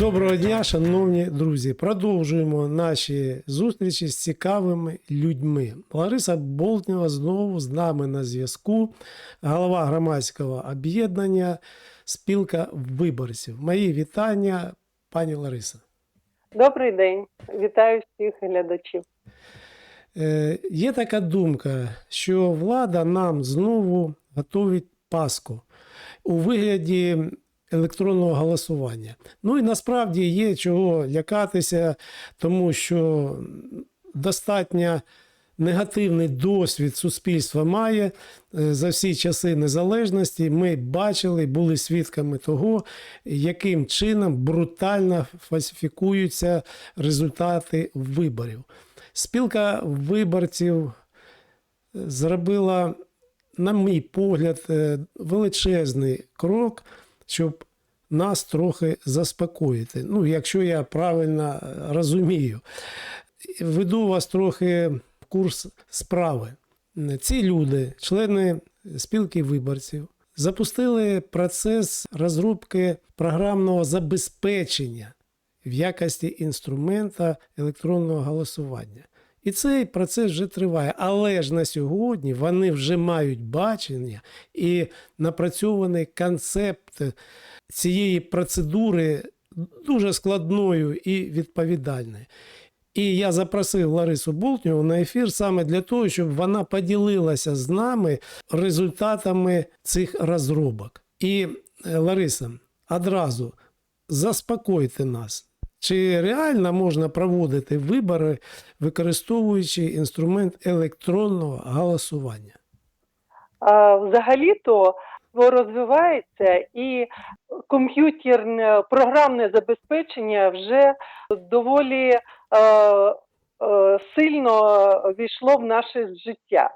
Доброго дня, шановні друзі. Продовжуємо наші зустрічі з цікавими людьми. Лариса Болтнєва знову з нами на зв'язку, голова громадського об'єднання Спілка виборців. Мої вітання, пані Лариса. Добрий день, вітаю всіх глядачів. Е, є така думка, що влада нам знову готовить паску у вигляді електронного голосування. Ну і насправді є чого лякатися, тому що достатньо негативний досвід суспільства має е, за всі часи незалежності. Ми бачили, були свідками того, яким чином брутально фальсифікуються результати виборів. Спілка виборців зробила, на мій погляд, е, величезний крок, щоб нас трохи заспокоїти. Ну, якщо я правильно розумію, веду вас трохи в курс справи. Ці люди, члени спілки виборців, запустили процес розробки програмного забезпечення в якості інструмента електронного голосування. І цей процес вже триває. Але ж на сьогодні вони вже мають бачення і напрацьований концепт цієї процедури дуже складною і відповідальною. І я запросив Ларису Болтнєву на ефір саме для того, щоб вона поділилася з нами результатами цих розробок. І е, Лариса, одразу заспокойте нас. Чи реально можна проводити вибори, використовуючи інструмент електронного голосування? Взагалі-то розвивається і комп'ютерне програмне забезпечення вже доволі е, е, сильно війшло в наше життя.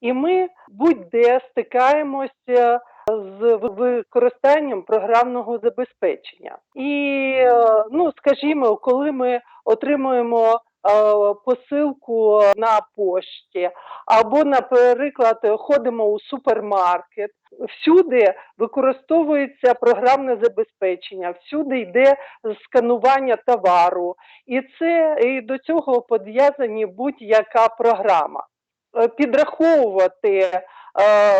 І ми будь-де стикаємося з використанням програмного забезпечення. І, е, ну, скажімо, коли ми отримуємо е, посилку на пошті, або, наприклад, ходимо у супермаркет, всюди використовується програмне забезпечення, всюди йде сканування товару, і це і до цього пов'язані будь-яка програма. Е, Підраховувати е,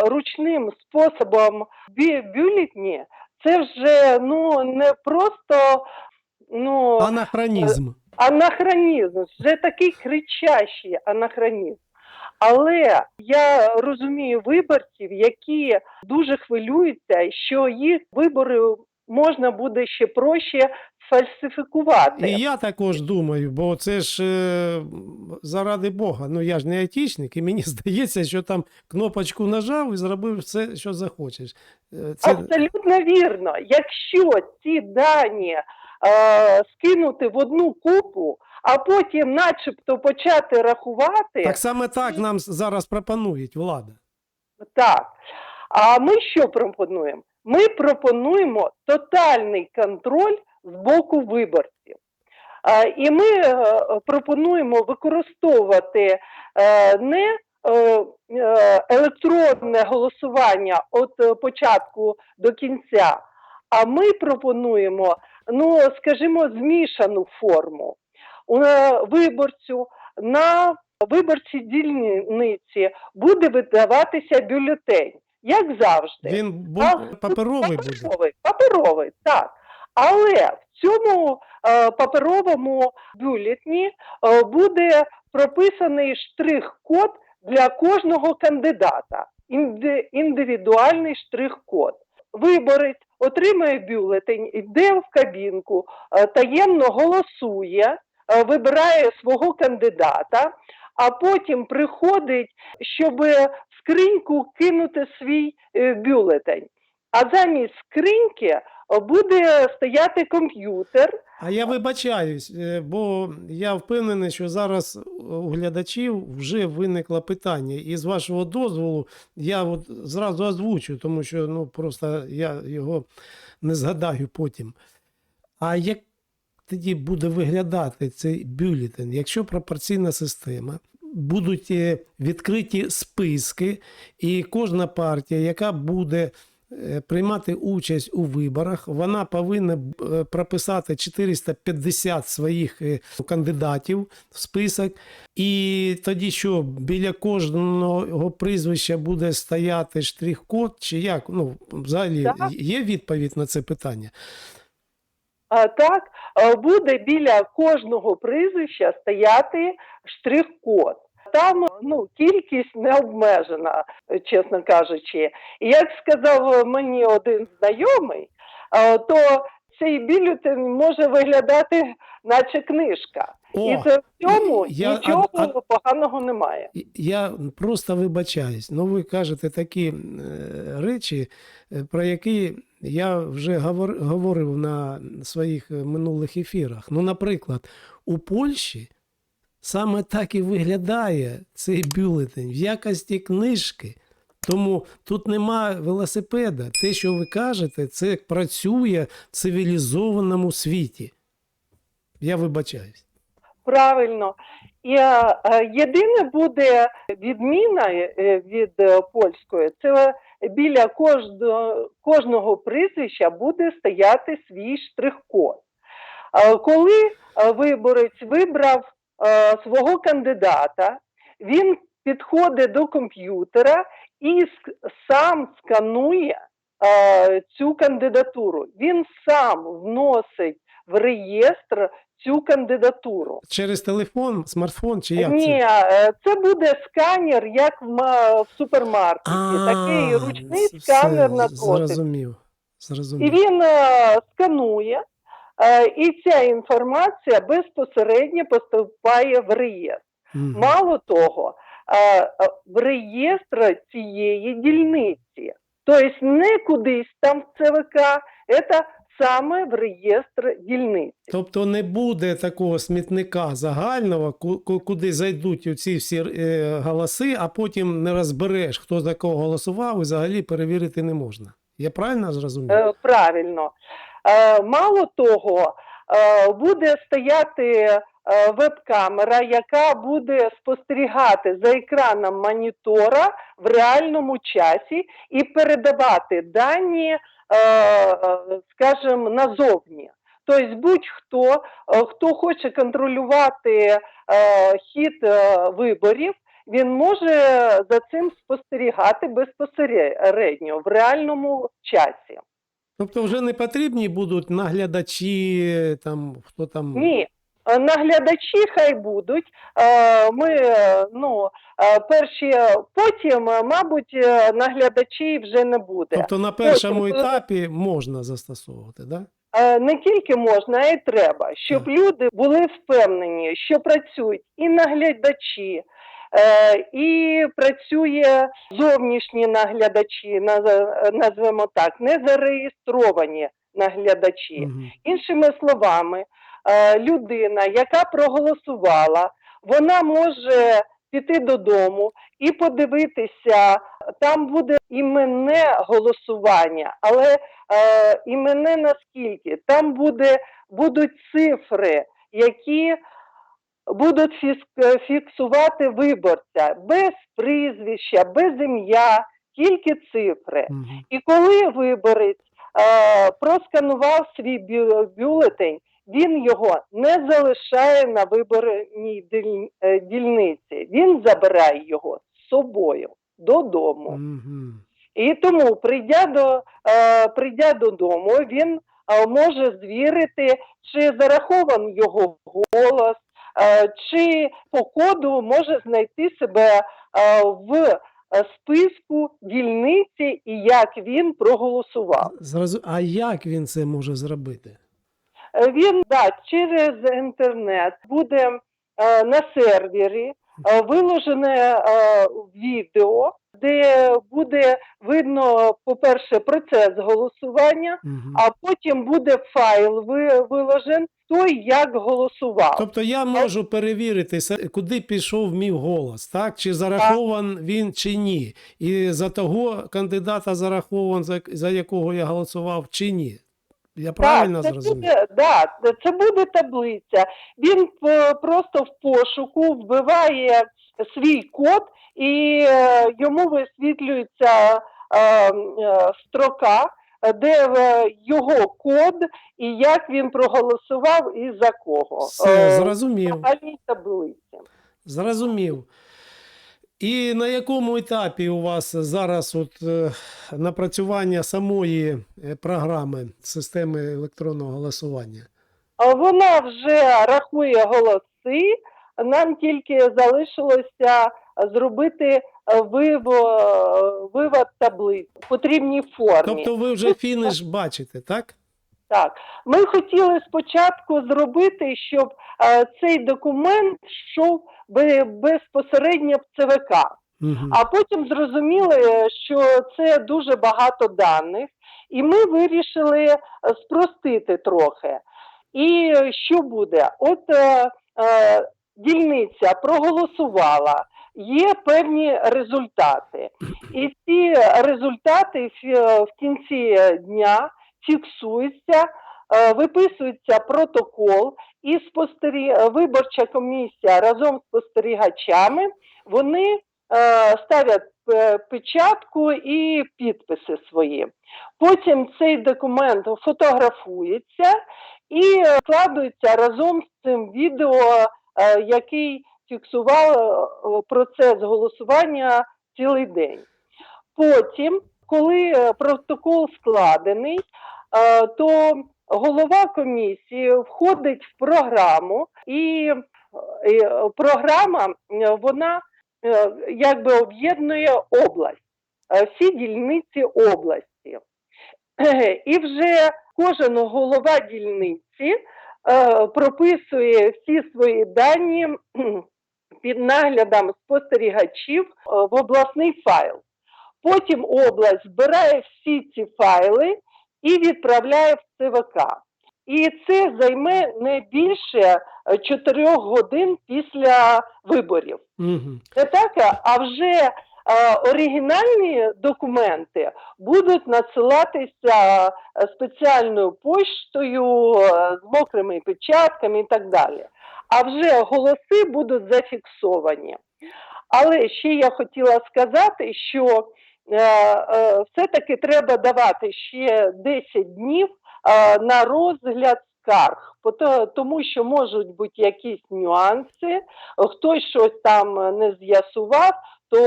ручним способом бю- бюлетні, це вже ну не просто ну Анахронізм. анахронізм, вже такий кричащий анахронізм. Але я розумію виборців, які дуже хвилюються, що їх вибори можна буде ще проще фальсифікувати. І я також думаю, бо це ж е, заради Бога. Ну я ж не айтішник, і мені здається, що там кнопочку нажав і зробив все, що захочеш. Е, Це Абсолютно вірно. Якщо ці дані е, скинути в одну купу, а потім, начебто, почати рахувати, так саме так нам зараз пропонують влада. Так. А ми що пропонуємо? Ми пропонуємо тотальний контроль з боку виборців. І ми е, пропонуємо використовувати е, не е, електронне голосування від початку до кінця, а ми пропонуємо, ну, скажімо, змішану форму. Виборцю на виборчій дільниці буде видаватися бюлетень, як завжди. Він був А, паперовий буде. Паперовий, паперовий, так. Але в цьому е, паперовому бюлетні е, буде прописаний штрих-код для кожного кандидата. Інди- індивідуальний штрих-код. Виборець отримує бюлетень, йде в кабінку, е, таємно голосує, вибирає свого кандидата, а потім приходить, щоб в скриньку кинути свій бюлетень. А замість скриньки буде стояти комп'ютер. А я вибачаюсь, е, бо я впевнений, що зараз у глядачів вже виникло питання. І з вашого дозволу я от зразу озвучу, тому що ну, просто я його не згадаю потім. А як тоді буде виглядати цей бюлетень, якщо пропорційна система? Будуть е, відкриті списки, і кожна партія, яка буде приймати участь у виборах. Вона повинна е, прописати 450 своїх е, кандидатів в список. І тоді що біля кожного прізвища буде стояти штрих-код, чи як? Ну, взагалі Так. є відповідь на це питання. А так е, буде біля кожного прізвища стояти штрих-код. Там ну кількість не обмежена, чесно кажучи. І як сказав мені один знайомий, е, то цей бюлетень може виглядати, наче книжка. І це в цьому я- нічого а- а- поганого немає. Я просто вибачаюсь. Ну, ви кажете такі е, речі, е, про які я вже говор- говорив на своїх минулих ефірах. Ну, наприклад, у Польщі саме так і виглядає цей бюлетень в якості книжки. Тому тут нема велосипеда. Те, що ви кажете, це працює в цивілізованому світі. Я вибачаюсь. Правильно. І е, єдине буде відміна е, від е, польської, це біля кожного, кожного прізвища буде стояти свій штрих-код. Коли виборець вибрав свого кандидата, він підходить до комп'ютера і сам сканує е, цю кандидатуру. Він сам вносить в реєстр цю кандидатуру. Через телефон, смартфон чи як Ні, це? е, це буде сканер, як в, в супермаркеті. Такий ручний це сканер на все, дротик. Зрозумів. І він е, сканує, е, і ця інформація безпосередньо поступає в реєстр. Мгм. Мало того, е, е, в реєстр цієї дільниці. Тобто не кудись там в ЦВК, це саме в реєстр дільниці. Тобто не буде такого смітника загального, ку- ку- куди зайдуть оці всі е, голоси, а потім не розбереш, хто за кого голосував, і взагалі перевірити не можна. Я правильно зрозумів? Е, Правильно. Е, Мало того, е, буде стояти е, веб-камера, яка буде спостерігати за екраном монітора в реальному часі і передавати дані, скажімо, назовні. Тобто будь-хто, хто хоче контролювати хід виборів, він може за цим спостерігати безпосередньо в реальному часі. Тобто вже не потрібні будуть наглядачі, там, хто там. Ні. е, Наглядачі хай будуть. Е, Ми е, ну перші, потім, мабуть, наглядачі вже не буде. Тобто на першому Потім, етапі можна застосовувати, да? Е, Не тільки можна, а й треба, щоб люди були впевнені, що працюють і наглядачі, е, і працює зовнішні наглядачі, наз- назвемо так, не зареєстровані наглядачі. Іншими словами, е, людина, яка проголосувала, вона може піти додому і подивитися, там буде іменне голосування, але е, іменне наскільки? Там буде, будуть цифри, які будуть фіс- фіксувати виборця без прізвища, без ім'я, тільки цифри. Мгм. І коли виборець е, просканував свій бю- бюлетень, він його не залишає на виборній е, дільниці. Він забирає його з собою додому. І тому, прийдя до е, прийдя додому, він е, може звірити, чи зарахований його голос, е, чи по коду може знайти себе е, в е, списку дільниці і як він проголосував. Зразу... А як він це може зробити? Він да, через інтернет буде е, на сервері е, виложене е, відео, де буде видно, по-перше, процес голосування, а потім буде файл ви- виложен, хто і як голосував. Тобто я можу перевірити, се- куди пішов мій голос, так? Чи зарахован він чи ні. І за того кандидата зарахован, за, за якого я голосував, чи ні. Я правильно так, це зрозумів? буде, да, це буде таблиця. Він е, просто в пошуку вбиває свій код, і е, йому висвітлюється е, строка, де його код і як він проголосував і за кого. Все, зрозумів. Зрозумів. І на якому етапі у вас зараз от, е, напрацювання самої е, програми системи електронного голосування? Вона вже рахує голоси. Нам тільки залишилося зробити е, вивод таблиць в потрібній формі. Тобто ви вже фініш бачите, так? Так, ми хотіли спочатку зробити, щоб е, цей документ йшов би- безпосередньо в ЦВК. Угу. А потім зрозуміли, що це дуже багато даних, і ми вирішили е, спростити трохи. І що буде? От е, е, дільниця проголосувала, є певні результати. І ці результати в кінці дня фіксуються, е, виписується протокол, і спостері... виборча комісія разом з спостерігачами вони е, ставлять е, печатку і підписи свої. Потім цей документ фотографується і е, складується разом з цим відео, е, який фіксував е, процес голосування цілий день. Потім, коли е, протокол складений, е, то голова комісії входить в програму, і е, програма е, вона е, якби об'єднує область, е, всі дільниці області. І вже кожен голова дільниці е, прописує всі свої дані під наглядом спостерігачів е, в обласний файл. Потім область збирає всі ці файли і відправляє в ЦВК. І це займе не більше 4 годин після виборів. Угу. Не так, а вже е, оригінальні документи будуть надсилатися е, спеціальною поштою е, з мокрими печатками і так далі. А вже голоси будуть зафіксовані. Але ще я хотіла сказати, що е, е, все-таки треба давати ще 10 днів е, на розгляд скарг, тому що можуть бути якісь нюанси, хтось щось там е, не з'ясував, то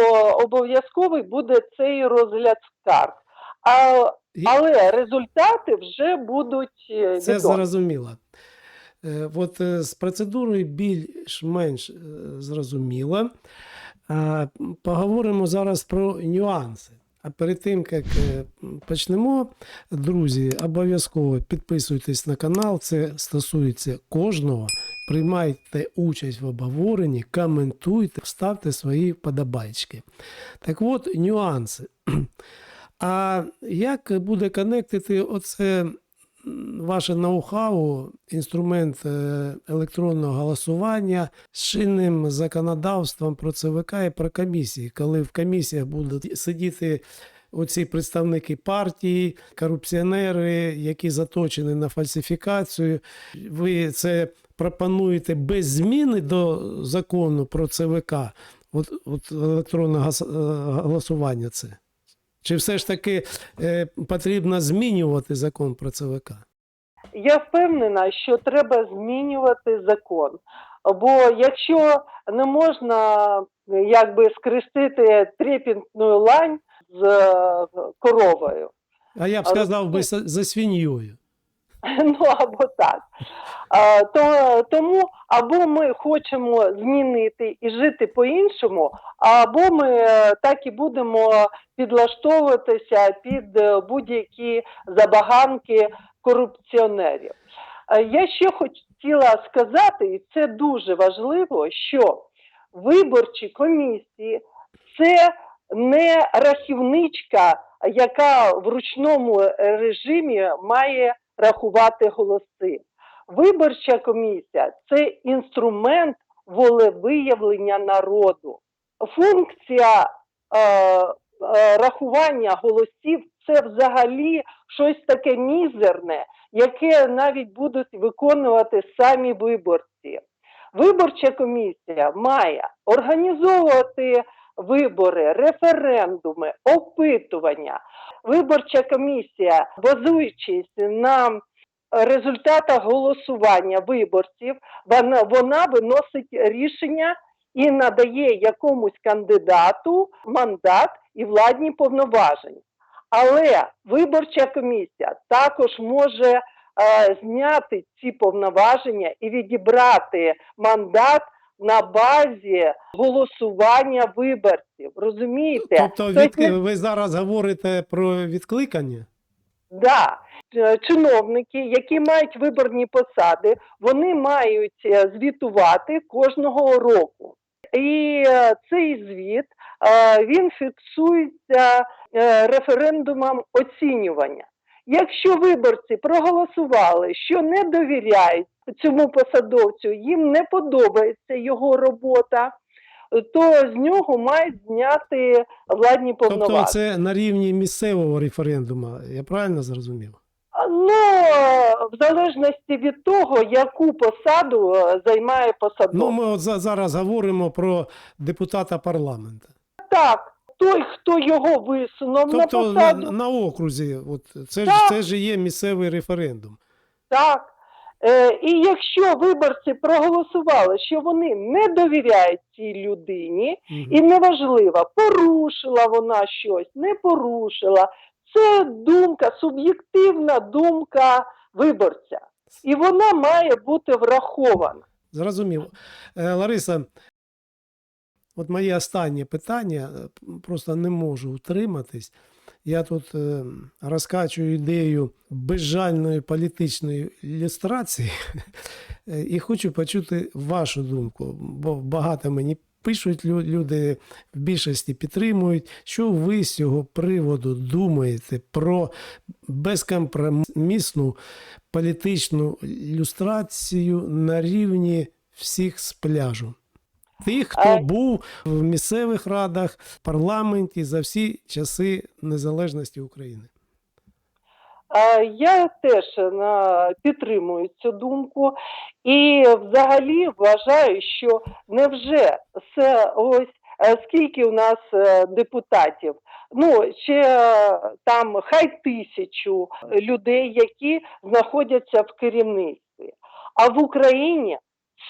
обов'язковий буде цей розгляд скарг. А, але результати вже будуть е, Це відомі. зрозуміло. Е, От е, з процедурою більш-менш е, зрозуміло. Поговоримо зараз про нюанси. А перед тим, як е, почнемо, друзі, обов'язково підписуйтесь на канал. Це стосується кожного. Приймайте участь в обговоренні, коментуйте, ставте свої подобайки. Так от, нюанси. А як буде конектити оце ваше ноу-хау, інструмент е, електронного голосування з чинним законодавством про ЦВК і про комісії, коли в комісіях будуть сидіти оці представники партії, корупціонери, які заточені на фальсифікацію. Ви це пропонуєте без зміни до закону про ЦВК, от, от електронне е, голосування це? Чи все ж таки е, потрібно змінювати закон про ЦВК? Я впевнена, що треба змінювати закон. Бо якщо не можна якби скрестити трепетну лань з е, коровою, А я б сказав би за, за свиньою. ну або так. А, то, тому або ми хочемо змінити і жити по-іншому, або ми е, так і будемо підлаштовуватися під е, будь-які забаганки корупціонерів. Е, Я ще хотіла сказати, і це дуже важливо, що виборчі комісії це не рахівничка, яка в ручному режимі має рахувати голоси. Виборча комісія це інструмент волевиявлення народу. Функція е, е, рахування голосів це взагалі щось таке мізерне, яке навіть будуть виконувати самі виборці. Виборча комісія має організовувати вибори, референдуми, опитування. Виборча комісія, базуючись на результатах голосування виборців, вона, вона виносить рішення і надає якомусь кандидату мандат і владні повноваження. Але виборча комісія також може е, зняти ці повноваження і відібрати мандат на базі голосування виборців. Розумієте? Тобто Тобто від... ви зараз говорите про відкликання? Да, Е, чиновники, які мають виборні посади, вони мають е, звітувати кожного року. І е, цей звіт е, він фіксується е, референдумом оцінювання. Якщо виборці проголосували, що не довіряють цьому посадовцю, їм не подобається його робота, то з нього мають зняти владні повноваження. Тобто це на рівні місцевого референдуму, я правильно зрозумів? Ну, в залежності від того, яку посаду е, займає Ну, ми от зараз говоримо про депутата парламенту. Так, той, хто його висунув на Тобто на, посаду, на окрузі, от це ж це ж є місцевий референдум. так. Е, і якщо виборці проголосували, що вони не довіряють цій людині, Мгм. і неважливо, порушила вона щось, не порушила. Це думка, суб'єктивна думка виборця. І вона має бути врахована. Зрозумів. Е, Лариса, от моє останнє питання, е, просто не можу утриматись. Я тут е, розкачую ідею безжальної політичної ілюстрації і хочу почути вашу думку, бо багато мені пишуть люди, в більшості підтримують. Що ви з цього приводу думаєте про безкомпромісну політичну ілюстрацію на рівні всіх з пляжу? Тих, хто був в місцевих радах, в парламенті за всі часи незалежності України. Я теж підтримую цю думку. І взагалі вважаю, що невже це ось е, скільки у нас е, депутатів, ну ще е, там хай тисячу людей, які знаходяться в керівництві, а в Україні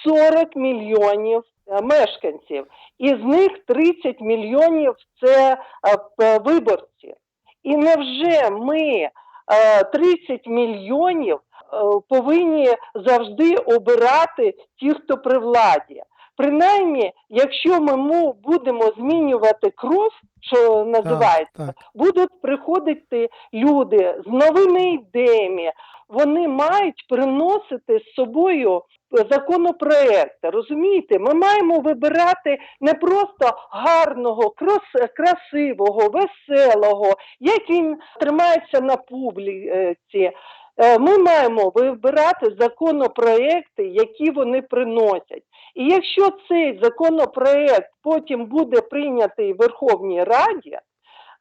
40 мільйонів е, мешканців, із них 30 мільйонів це е, виборці. І невже ми е, 30 мільйонів е, повинні завжди обирати ті, хто при владі. Принаймні, якщо ми будемо змінювати кров, що називається, Так, так. будуть приходити люди з новими ідеями. Вони мають приносити з собою законопроекти. Розумієте, ми маємо вибирати не просто гарного, крас- красивого, веселого, як він тримається на публіці. Е, Ми маємо вибирати законопроекти, які вони приносять. І якщо цей законопроект потім буде прийнятий в Верховній Раді,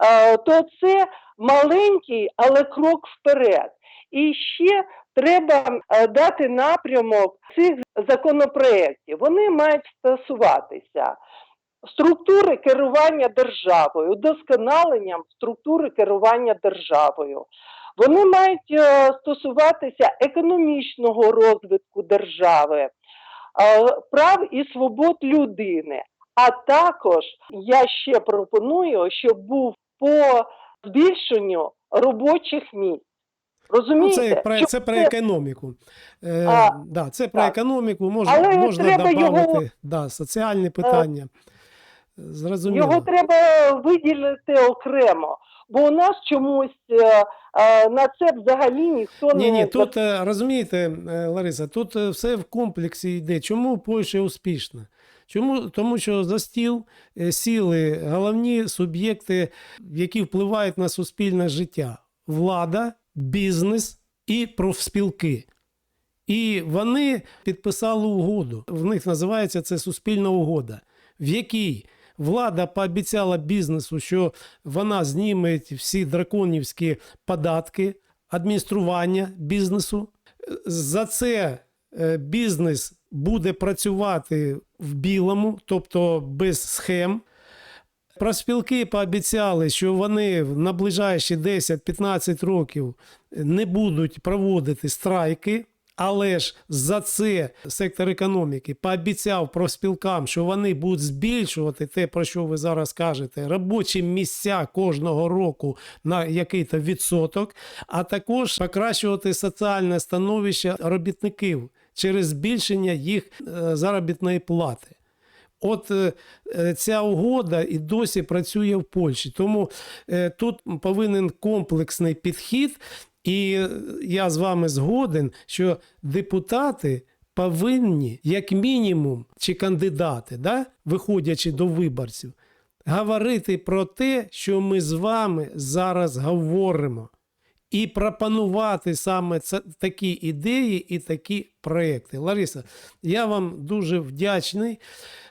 е, то це маленький, але крок вперед. І ще треба е, дати напрямок цих законопроєктів. Вони мають стосуватися структури керування державою, удосконаленням структури керування державою. Вони мають е, стосуватися економічного розвитку держави, е, прав і свобод людини. А також я ще пропоную, щоб був по збільшенню робочих місць. Ну, це, про, це про економіку. Е, А, да, це про так. економіку, можна, Але можна додати його- да, соціальні питання. Зрозуміло. Його треба виділити окремо, бо у нас чомусь е, е, на це взагалі ніхто Ні, не ні, тут е, розумієте, е, Лариса, тут е, все в комплексі йде. Чому Польща успішна? Чому? Тому що за стіл е, сіли головні суб'єкти, які впливають на суспільне життя: влада, бізнес і профспілки. І вони підписали угоду. В них називається це суспільна угода, в якій влада пообіцяла бізнесу, що вона зніме всі драконівські податки, адміністрування бізнесу. За це е, бізнес буде працювати в білому, тобто без схем. Проспілки пообіцяли, що вони на ближайші 10-15 років не будуть проводити страйки. Але ж за це сектор економіки пообіцяв профспілкам, що вони будуть збільшувати те, про що ви зараз кажете, робочі місця кожного року на який-то відсоток, а також покращувати соціальне становище робітників через збільшення їх е, заробітної плати. От е, е, ця угода і досі працює в Польщі. Тому е, тут повинен комплексний підхід, і я з вами згоден, що депутати повинні, як мінімум, чи кандидати, да, виходячи до виборців, говорити про те, що ми з вами зараз говоримо і пропонувати саме це, такі ідеї і такі проекти. Лариса, я вам дуже вдячний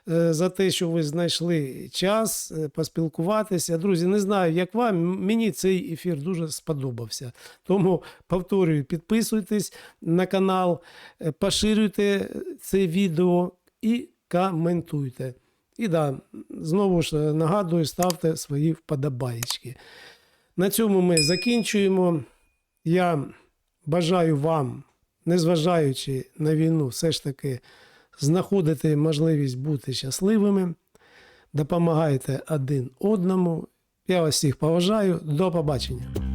е, за те, що ви знайшли час е, поспілкуватися. Друзі, не знаю, як вам. Мені цей ефір дуже сподобався. Тому повторюю, підписуйтесь на канал, е, поширюйте це відео і коментуйте. І да, знову ж нагадую, ставте свої вподобаєчки. На цьому ми закінчуємо. Я бажаю вам, незважаючи на війну, все ж таки знаходити можливість бути щасливими. Допомагайте один одному. Я вас всіх поважаю. До побачення.